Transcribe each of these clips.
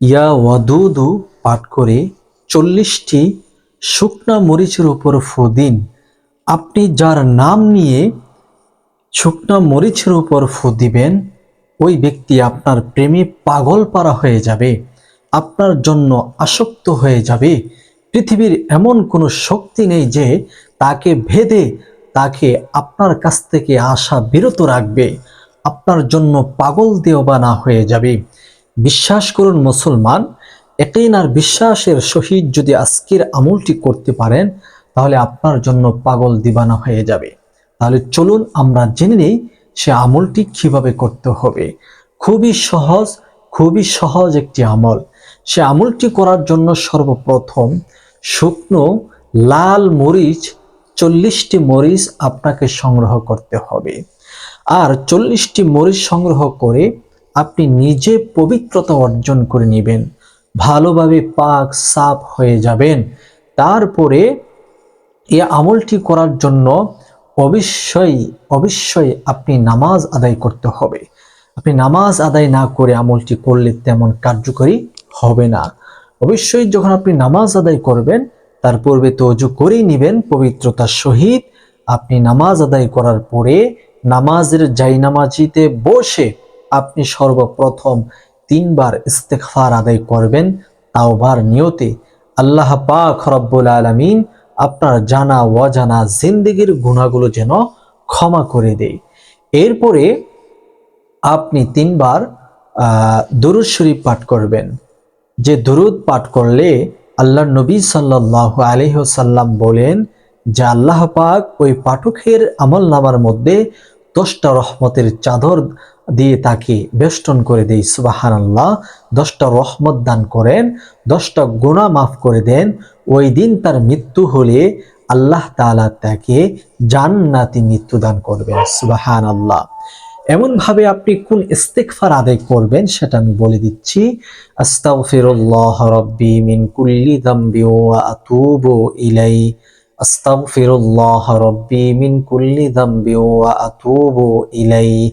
ইয়া ওয়াদুদু পাঠ করে চল্লিশটি শুকনা মরিচের উপর ফু দিন। আপনি যার নাম নিয়ে শুকনা মরিচের উপর ফু দিবেন, ওই ব্যক্তি আপনার প্রেমে পাগল পারা হয়ে যাবে, আপনার জন্য আসক্ত হয়ে যাবে। পৃথিবীর এমন কোনো শক্তি নেই যে তাকে ভেদে তাকে আপনার কাছ থেকে আসা বিরত রাখবে, আপনার জন্য পাগল দেওয়া না হয়ে যাবে। বিশ্বাস করুন মুসলমান একেইন আর বিশ্বাসের সহিত যদি আজকের আমলটি করতে পারেন, তাহলে আপনার জন্য পাগল দিবানা হয়ে যাবে। তাহলে চলুন আমরা জেনে নিই সে আমলটি কীভাবে করতে হবে। খুবই সহজ খুবই সহজ একটি আমল। সে আমলটি করার জন্য সর্বপ্রথম শুকনো লাল মরিচ, চল্লিশটি মরিচ আপনাকে সংগ্রহ করতে হবে। আর চল্লিশটি মরিচ সংগ্রহ করে আপনি নিজে পবিত্রতা অর্জন করে নেবেন। ভালোভাবে পাক সাফ হয়ে যাবেন। তারপরে এ আমলটি করার জন্য অবশ্যই অবশ্যই আপনি নামাজ আদায় করতে হবে। আপনি নামাজ আদায় না করে আমলটি করলে তেমন কার্যকরী হবে না। অবশ্যই যখন আপনি নামাজ আদায় করবেন, তার পূর্বে তো অজু করেই নেবেন পবিত্রতার সহিত। আপনি নামাজ আদায় করার পরে নামাজের জাই নামাজিতে বসে আপনি সর্বপ্রথম তিনবার ইস্তেকফার আদায় করবেন, তাওবার নিয়তে আল্লাহ পাক রব্বুল আলামিন আপনার জানা অজানা জিন্দিগির গুণাগুলো যেন ক্ষমা করে দেয়। এরপরে আপনি তিনবার দুরুদ শরীফ পাঠ করবেন। যে দুরুদ পাঠ করলে আল্লাহ নবী সাল্লাহ আলহ্লাম বলেন যে আল্লাহ পাক ওই পাঠকের আমল নামার মধ্যে দশটা রহমতের চাদর দিয়ে তাকে বেষ্টন করে দেয় সুবাহান আল্লাহ দশটা রহমত দান করেন, দশটা গুণা মাফ করে দেন। ওই দিন তার মৃত্যু হলে আল্লাহ তাআলা তাকে জান্নাতি মৃত্যু দান করবেন সুবাহান আল্লাহ এমন ভাবে আপনি কোন ইস্তেকফার আদায় করবেন সেটা আমি বলে দিচ্ছি। আস্তাগফিরুল্লাহ রাব্বি মিন কুল্লি আতুবু ইলাই أستغفر الله ربي من كل ذنب وأتوب إليه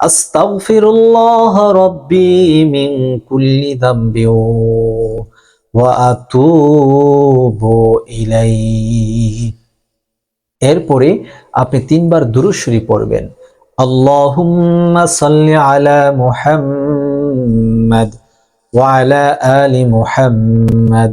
أستغفر الله ربي من كل ذنب وأتوب إليه এরপরে আপনি তিনবার দুরুদ শরীফ পড়বেন আল্লাহুম্মা সাল্লি আলা মুহাম্মাদ ওয়া আলা আলি মুহাম্মাদ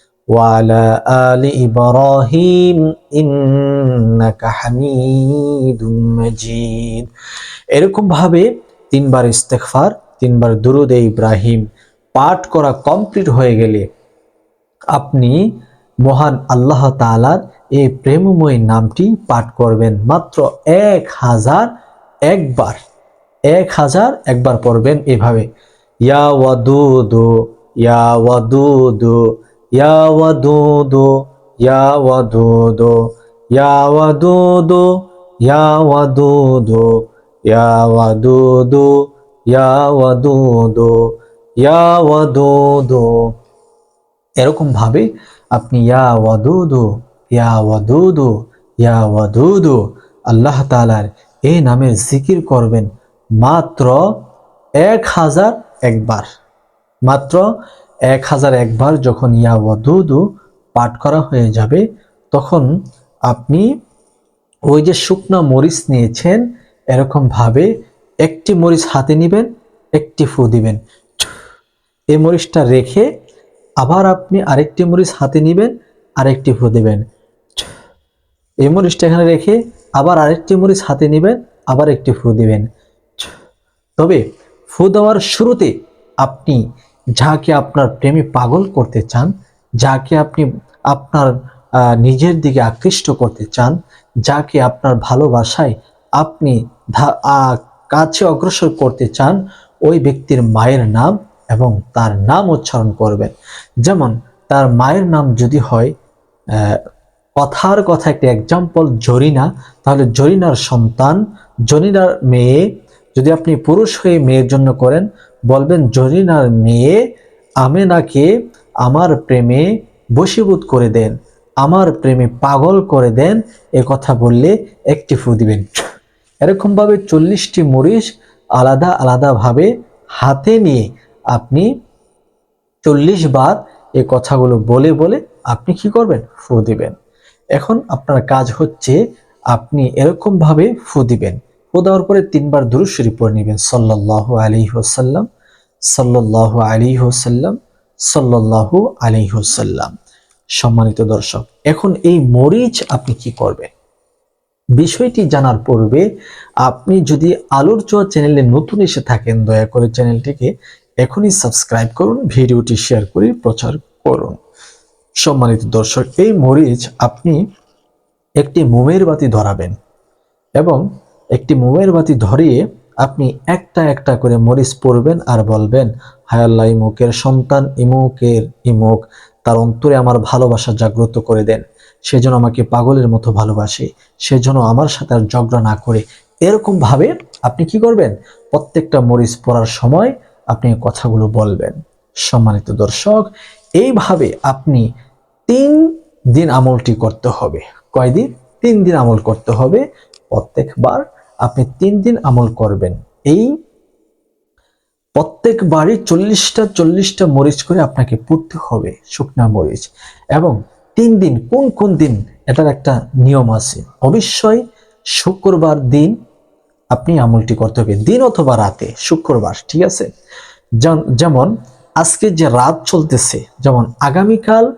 وعلى آل إبراهيم إنك حميد مجيد এরকম ভাবে তিনবার ইস্তেগফার তিনবার দুরুদে ইব্রাহিম পাঠ করা কমপ্লিট হয়ে গেলে আপনি মহান আল্লাহ তাআলার এই প্রেমময় নামটি পাঠ করবেন মাত্র এক হাজার একবার এক হাজার একবার পড়বেন এভাবে ইয়া ওয়াদুদু ইয়া ওয়াদুদু يا ودود يا ودود يا ودود يا ودود يا ودود يا ودود يا ودود. এরকম ভাবে আপনি ইয়া ওয়াদুদ ইয়া ওয়াদুদ ইয়া ওয়াদুদ আল্লাহ তালার এই নামের জিকির করবেন মাত্র এক হাজার একবার। মাত্র এক হাজার একবার যখন ইয়া ওয়াদুদু পাঠ করা হয়ে যাবে, তখন আপনি ওই যে শুকনো মরিচ নিয়েছেন, এরকম ভাবে একটি মরিচ হাতে নেবেন, একটি ফু দিবেন। এই মরিচটা রেখে আবার আপনি আরেকটি মরিচ হাতে নেবেন, আরেকটি ফু দেবেন। এই মরিচটা এখানে রেখে আবার আরেকটি মরিচ হাতে নেবেন, আবার একটি ফু দিবেন। তবে ফু দেওয়ার শুরুতে আপনি যাকে আপনার প্রেমে পাগল করতে চান যাকে আপনি আপনার নিজের দিকে আকৃষ্ট করতে চান যাকে আপনার ভালোবাসায় আপনি কাছে অগ্রসর করতে চান, ওই ব্যক্তির মায়ের নাম এবং তার নাম উচ্চারণ করবেন। যেমন, তার মায়ের নাম যদি হয় কথার কথা একটা এক্সাম্পল জরিনা, তাহলে জরিনার সন্তান, জরিনার মেয়ে যদি আপনি পুরুষ হয়ে মেয়ের জন্য করেন, বলবেন, জরিনার মেয়ে আমেনাকে আমার প্রেমে বশীভূত করে দেন, আমার প্রেমে পাগল করে দেন এ কথা বললে একটি ফু দিবেন। এরকমভাবে চল্লিশটি মরিচ আলাদা আলাদাভাবে হাতে নিয়ে আপনি চল্লিশ বার এই কথাগুলো বলে বলে আপনি কি করবেন? ফু দিবেন। এখন আপনার কাজ হচ্ছে আপনি এরকমভাবে ফু দিবেন। ফু দেওয়ার পরে তিনবার দুরুশ্বরী পড়ে নেবেন। সাল্লাহ আলী হোসাল্লাম সাল্লাহ আলী হোসাল্লাম সাল্লাহ আলী হোসাল্লাম সম্মানিত দর্শক, এখন এই মরিচ আপনি কি করবেন? বিষয়টি জানার পূর্বে আপনি যদি আলোর চোয়া চ্যানেলে নতুন এসে থাকেন, দয়া করে চ্যানেলটিকে এখনই সাবস্ক্রাইব করুন, ভিডিওটি শেয়ার করে প্রচার করুন। সম্মানিত দর্শক, এই মরিচ আপনি একটি মোমের বাতি ধরাবেন এবং একটি মোমের বাতি ধরিয়ে আপনি একটা একটা করে মরিচ পড়বেন আর বলবেন, হায় আল্লাহ, ইমুকের সন্তান, ইমুকের ইমুক, তার অন্তরে আমার ভালোবাসা জাগ্রত করে দেন। সে যেন আমাকে পাগলের মতো ভালোবাসে, সে যেন আমার সাথে আর ঝগড়া না করে। এরকম ভাবে আপনি কি করবেন? প্রত্যেকটা মরিচ পড়ার সময় আপনি কথাগুলো বলবেন। সম্মানিত দর্শক, এইভাবে আপনি তিন দিন আমলটি করতে হবে। কয়দিন? তিন দিন আমল করতে হবে প্রত্যেকবার। আপনি তিন দিন আমল করবেন। এই প্রত্যেকবারই চল্লিশটা চল্লিশটা মরিচ করে আপনাকে পড়তে হবে, শুকনা মরিচ। এবং তিন দিন, কোন কোন দিন এটার একটা নিয়ম আছে? অবশ্যই শুক্রবার দিন আপনি আমলটি করতে হবে, দিন অথবা রাতে, শুক্রবার, ঠিক আছে? যেম- যেমন আজকে যে রাত চলতেছে, যেমন আগামীকাল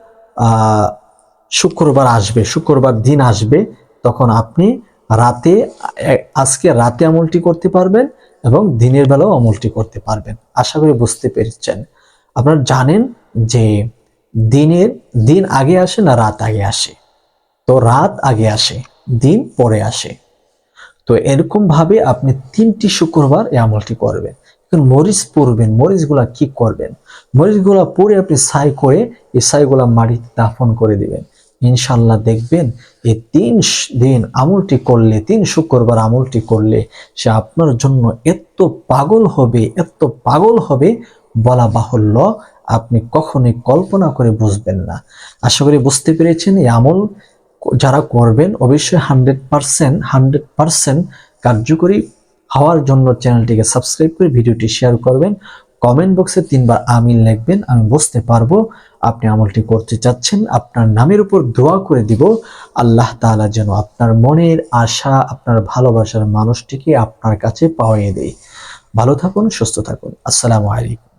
শুক্রবার আসবে, শুক্রবার দিন আসবে, তখন আপনি রাতে আজকে রাতে আমলটি করতে পারবেন এবং দিনের বেলাও আমলটি করতে পারবেন। আশা করি বুঝতে পেরেছেন। আপনারা জানেন যে দিনের, দিন আগে আসে না রাত আগে আসে। তো রাত আগে আসে, দিন পরে আসে। তো এরকম ভাবে আপনি তিনটি শুক্রবার এই আমলটি করবেন। মরিচ পরবেন, মরিচগুলা কি করবেন? মরিচগুলা পরে আপনি ছাই করে, এই ছাইগুলা মাটিতে দাফন করে দিবেন। ইনশাল্লাহ দেখবেন এই তিন দিন আমলটি করলে, তিন শুক্রবার আমলটি করলে সে আপনার জন্য এত পাগল হবে, এত পাগল হবে বলা বাহুল্য আপনি কখনোই কল্পনা করে বুঝবেন না। আশা করি বুঝতে পেরেছেন এই আমল যারা করবেন অবশ্যই হান্ড্রেড পারসেন্ট হান্ড্রেড পারসেন্ট কার্যকরী হওয়ার জন্য চ্যানেলটিকে সাবস্ক্রাইব করে ভিডিওটি শেয়ার করবেন। কমেন্ট বক্সে তিনবার আমিন লিখবেন, আমি বুঝতে পারব আপনি আমলটি করতে চাচ্ছেন। আপনার নামের উপর দোয়া করে দিব। আল্লাহ তালা যেন আপনার মনের আশা, আপনার ভালোবাসার মানুষটিকে আপনার কাছে পাওয়াই দেয়। ভালো থাকুন, সুস্থ থাকুন। আসসালামু আলাইকুম।